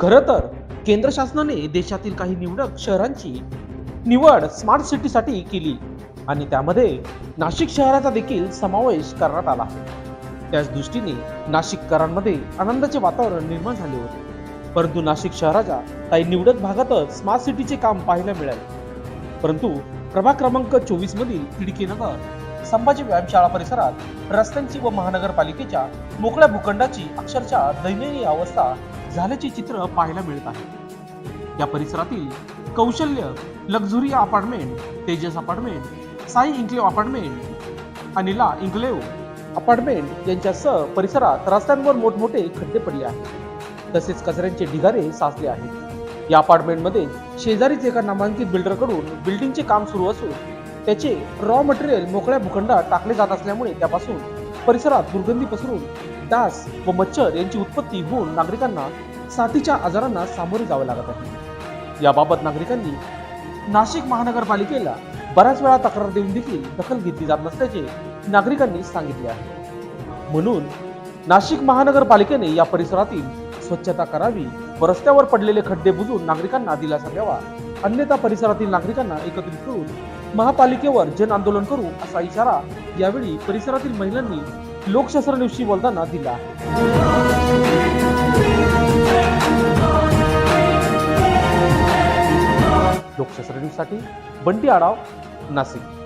खरं तर केंद्र शासनाने देशातील काही निवडक शहरांची निवड स्मार्ट सिटीसाठी केली. आणि त्यामध्ये नाशिक शहराचा देखील समावेश करण्यात आला. त्याच दृष्टीने नाशिककरांमध्ये आनंदाचे वातावरण निर्माण झाले होते. परंतु नाशिक शहराच्या काही निवडक भागातच स्मार्ट सिटीचे काम पाहायला मिळाले. परंतु प्रभाग क्रमांक चोवीस मधील खिडकी नगर संभाजी व्यायामशाळा परिसरात रस्त्यांची व महानगरपालिकेच्या मोकळ्या भूखंडाची अक्षरशः दयनीय अवस्था झाल्याची चित्र पाहायला मिळत आहे. या परिसरातील Kaushalya luxury apartment Tejas apartment Sai enclave apartment Anila enclave apartment यांच्यासह परिसरात रस्त्यांवर मोठमोठे खड्डे पडले आहेत. तसेच कचऱ्यांचे ढिगारे साचले आहेत. या अपार्टमेंटमध्ये शेजारीच एका नामांकित बिल्डरकडून बिल्डिंगचे काम सुरू असून त्याचे रॉ मटेरियल मोकळ्या भूखंडात टाकले जात असल्यामुळे त्यापासून परिसरात दुर्गंधी पसरून डास व मच्छर यांची उत्पत्ती होऊन नागरिकांना साथीच्या आजारांना सामोरे जावे लागत आहे. याबाबत नागरिकांनी नाशिक महानगरपालिकेला बऱ्याच वेळा तक्रार देऊन देखील दखल घेतली जात नसल्याचे नागरिकांनी सांगितले आहे. म्हणून नाशिक महानगरपालिकेने या परिसरातील स्वच्छता करावी व रस्त्यावर पडलेले खड्डे बुजून नागरिकांना दिलासा द्यावा अन्यथा परिसरातील नागरिकांना एकत्रित करून महापालिकेवर जन आंदोलन करू असा इशारा यावेळी परिसरातील महिलांनी लोकशास्त्र दिवशी बोलताना दिला. लोकशास्त्र न्यूजसाठी बंटी आडाव नाशिक.